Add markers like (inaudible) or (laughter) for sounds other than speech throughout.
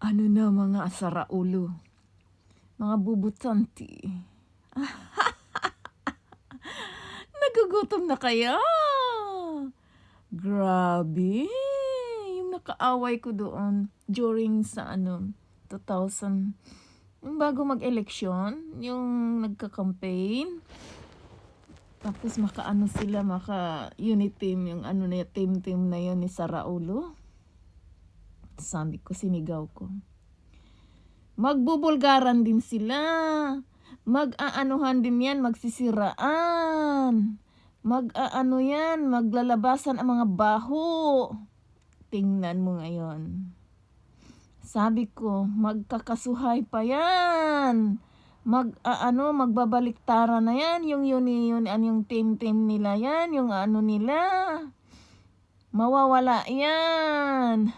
Ano na mga asaraulo? Mga bubutanti. (laughs) Nagugutom na kaya? Grabe. Yung nakaaway ko doon during sa ano, 2000, yung bago mag-eleksyon, yung nagka-campaign. Tapos makaano sila, maka unit team, yung ano na team-team na yun ni Saraulo. Sabi ko, sinigaw ko. Magbubulgaran din sila. Mag-aanuhan din yan, magsisiraan. Mag-aano yan, maglalabasan ang mga baho. Tingnan mo ngayon. Sabi ko, magkakasuhay pa yan. Mag, ano, magbabaliktaran na yan. Yung yun, yun, yun, yung team-team nila yan. Yung ano nila. Mawawala yan.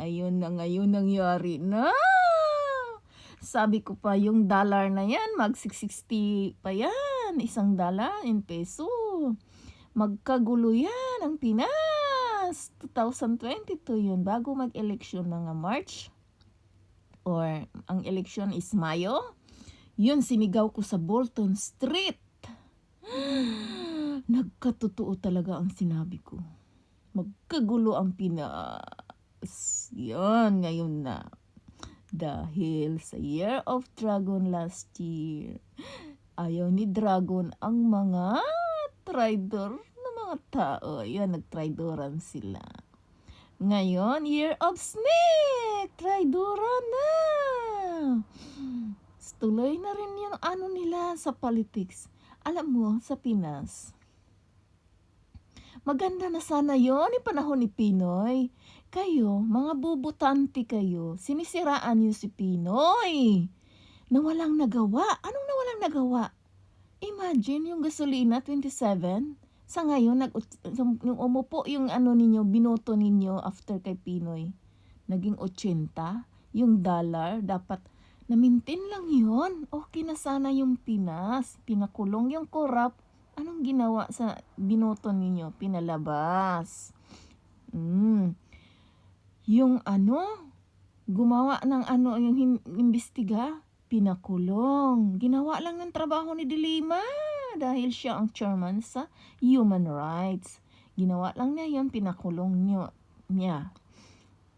Ayun na ngayon nangyari na. Sabi ko pa, yung dollar na yan, mag 660 pa yan. Isang dollar in peso. Magkagulo yan ang Pinas. 2022 yun, bago mag-eleksyon nga March. Or, ang eleksyon is Mayo. Yun, sinigaw ko sa Bolton Street. (gasps) Nagkatotoo talaga ang sinabi ko. Magkagulo ang Pinas. Yan, ngayon na. Dahil sa Year of Dragon last year, ayaw ni Dragon ang mga traitor na mga tao. Yan, nagtraidoran sila. Ngayon, Year of Snake! Traidoran na! Tuloy na rin yung ano nila sa politics. Alam mo, sa Pinas, maganda na sana yon yung panahon ni Pinoy. Kayo, mga bubutante kayo, sinisiraan niyo si Pinoy. Na walang nagawa. Anong na walang nagawa? Imagine yung gasolina, 27. Sa ngayon, nag, yung umupo yung ano ninyo, binoto ninyo after kay Pinoy. Naging 80. Yung dollar, dapat na-maintain lang yon Okay na sana yung Pinas. Pinakulong yung corrupt. Anong ginawa sa binoto ninyo? Pinalabas. Mm. Yung ano, gumawa ng ano, yung imbestiga, pinakulong. Ginawa lang ng trabaho ni Dilima dahil siya ang chairman sa Human Rights. Ginawa lang niya yun, pinakulong niyo, niya.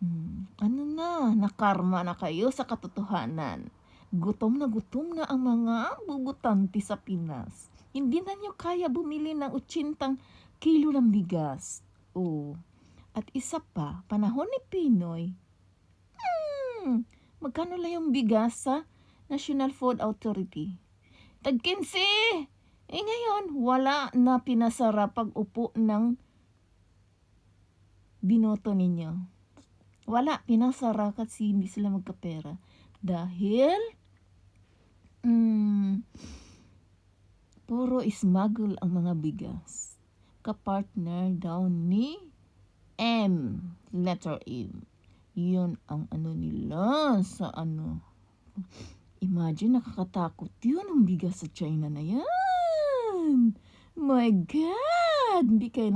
Hmm, ano na, nakarma na kayo sa katotohanan. Gutom na gutom na ang mga bubutante sa Pinas. Hindi na nyo kaya bumili ng 80 kilo ng bigas. Oh. At isa pa, panahon ni Pinoy, hmm, magkano lang yung bigas sa National Food Authority? Tag 15! Eh ngayon, wala na pinasara pag upo ng binoto ninyo. Wala, pinasara kasi hindi sila magkapera. Dahil, mm, puro smuggle ang mga bigas. Kapartner daw ni M, letter M. Yun ang ano nila sa ano. Imagine, nakakatakot yun ang bigas sa China na yan. My God! Hindi kayo